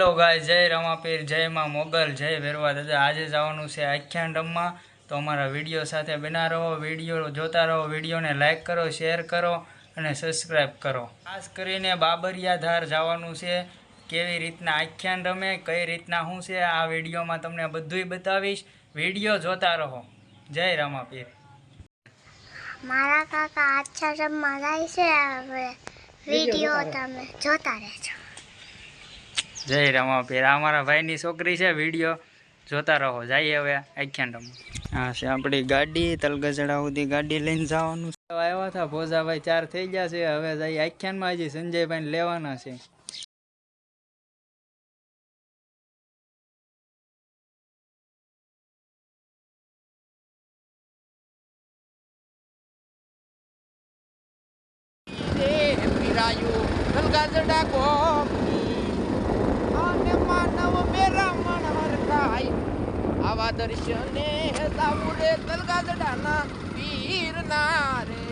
Hello ગાય જય રમાપીર, જય માં મોગલ, જય ભેરવા દાદા. આજે જવાનું છે આખ્યાન રમવા તો અમારા વીડિયો સાથે બના રહો, વીડિયો જોતા રહો, વિડીયોને લાઇક કરો, શેર કરો અને સબસ્ક્રાઈબ કરો. ખાસ કરીને બાબરિયા ધાર જવાનું છે, કેવી રીતના આખ્યાન રમે, કઈ રીતના શું છે, આ વિડીયોમાં તમને બધુંય બતાવીશ. વીડિયો જોતા રહો. જય રામાપીર. મારા કાકા આછા રમવા જાય છે વીડિયો તમે જોતા રહેજો. જય રમા આ અમારા ભાઈની છોકરી છે, વીડિયો જોતા રહો. જઈએ હવે આખ્યાન રમવા હા છે આપણી ગાડી, તલગજડા સુધી ગાડી લઈને જવાનું આવ્યા હતા ભોજાભાઈ, ચાર થઈ ગયા છે. હવે જઈએ આખ્યાનમાં હજી સંજયભાઈ લેવાના છે. ગાજડા ગલગાજડા ગોમની અને માનવ મેરા મન હરખાય આવા દર્શને જાવું રે ગલગાજડાના વીરના રે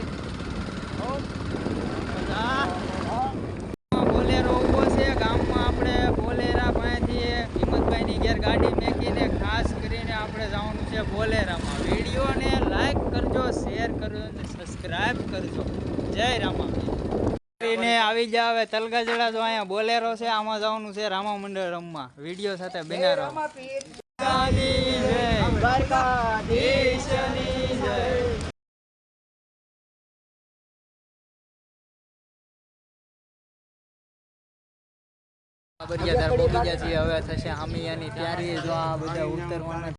બોલેરો ઊભો છે. ગામમાં આપણે બોલેરા પાસેથી હિંમતભાઈની ઘેર ગાડી મેકીને ખાસ કરીને આપણે જવાનું છે બોલેરામાં. વિડીયોને લાઈક કરજો શેર કરજો અને સબસ્ક્રાઈબ કરજો. જય રામા. કરીને આવી જાવ હવે તલગાજડા તો અહીંયા બોલેરો છે આમાં જવાનું છે રામા મંડળ રમવા વીડિયો સાથે બના રહો જય. બાબરિયા ગયા છીએ હવે થશે હામિયાની તૈયારી જો આ બધા ઉતરવાના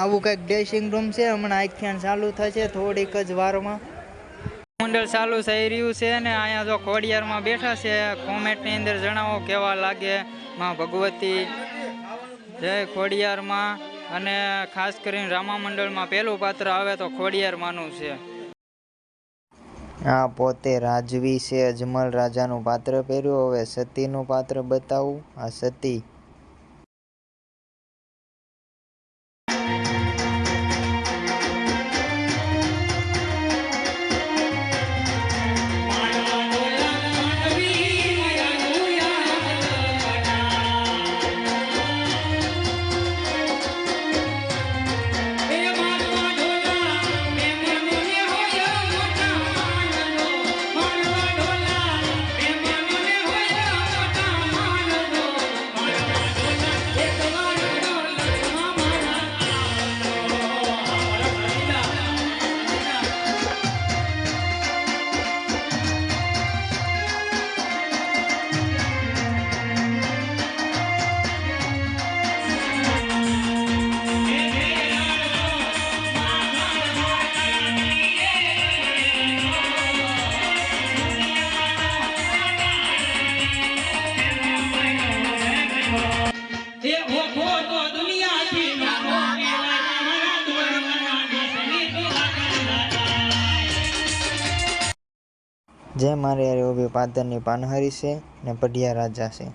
આવું કંઈક ડ્રેસિંગ રૂમ છે હમણાં આખ્યાન ચાલુ થશે થોડીક જ વારમાં. મંડળ ચાલુ થઈ રહ્યું છે ને અહીંયા જો ખોડિયારમાં બેઠા છે કોમેન્ટની અંદર જણાવો કેવા લાગે માં ભગવતી. જય ખોડિયારમાં અને ખાસ કરીને રામા મંડળમાં પહેલું પાત્ર આવે તો ખોડિયારમાંનું છે. આ પોતે રાજવી છે અજમલ રાજાનું પાત્ર પહેર્યું. હવે સતીનું પાત્ર બતાવું. આ સતી જે મારે યાર ઊભી પાદરની પાનહારી છે ને પઢિયા રાજા છે.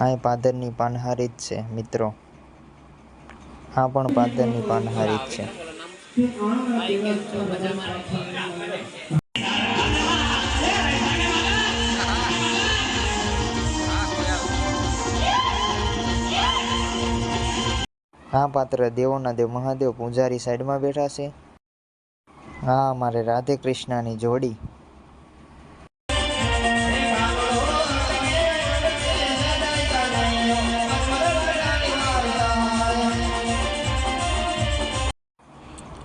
આ પાદરની પાનહારી જ છે, મિત્રો. આ પણ પાદરની પાનહારી જ છે. આ પાત્ર દેવોના દેવ મહાદેવ પૂજારી સાઈડમાં બેઠા છે. આ મારે રાધે કૃષ્ણની જોડી.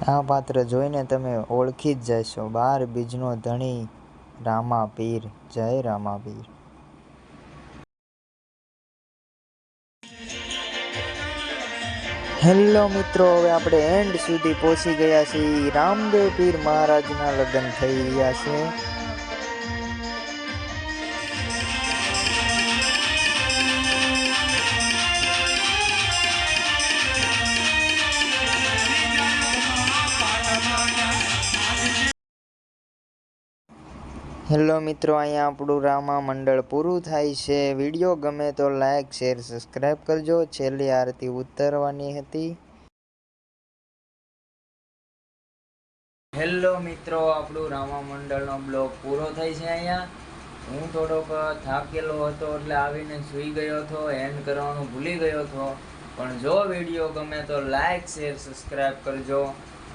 આ પાત્ર જોઈને તમે ઓળખી જ જશો. બાર બીજનો ધણી રામા પીર જય રામા પીર હેલો મિત્રો, હવે આપણે એન્ડ સુધી પહોંચી ગયા છીએ. રામદેવ પીર મહારાજના લગ્ન થઈ રહ્યા છે. હેલો મિત્રો, અહીંયા આપણું રામા મંડળ પૂરું થાય છે. વીડિયો ગમે તો લાઈક, શેર સબસ્ક્રાઈબ કરજો. છેલ્લી આરતી ઉતરવાની હતી. હેલો મિત્રો, આપણું રામા મંડળનો બ્લોગ પૂરો થાય છે અહીંયા. હું થોડોક થાકેલો હતો, એટલે આવીને સૂઈ ગયો હતો એન્ડ કરવાનું ભૂલી ગયો હતો. પણ જો વીડિયો ગમે તો લાઈક, શેર સબસ્ક્રાઈબ કરજો.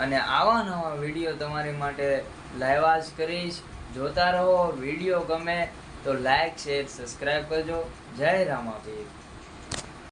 અને આવા નવા વીડિયો તમારી માટે લાવ્યા જ કરીશ. જોતા રહો વીડિયો ગમે તો લાઈક શેર સબસ્ક્રાઈબ કરજો. જય રામાપીર.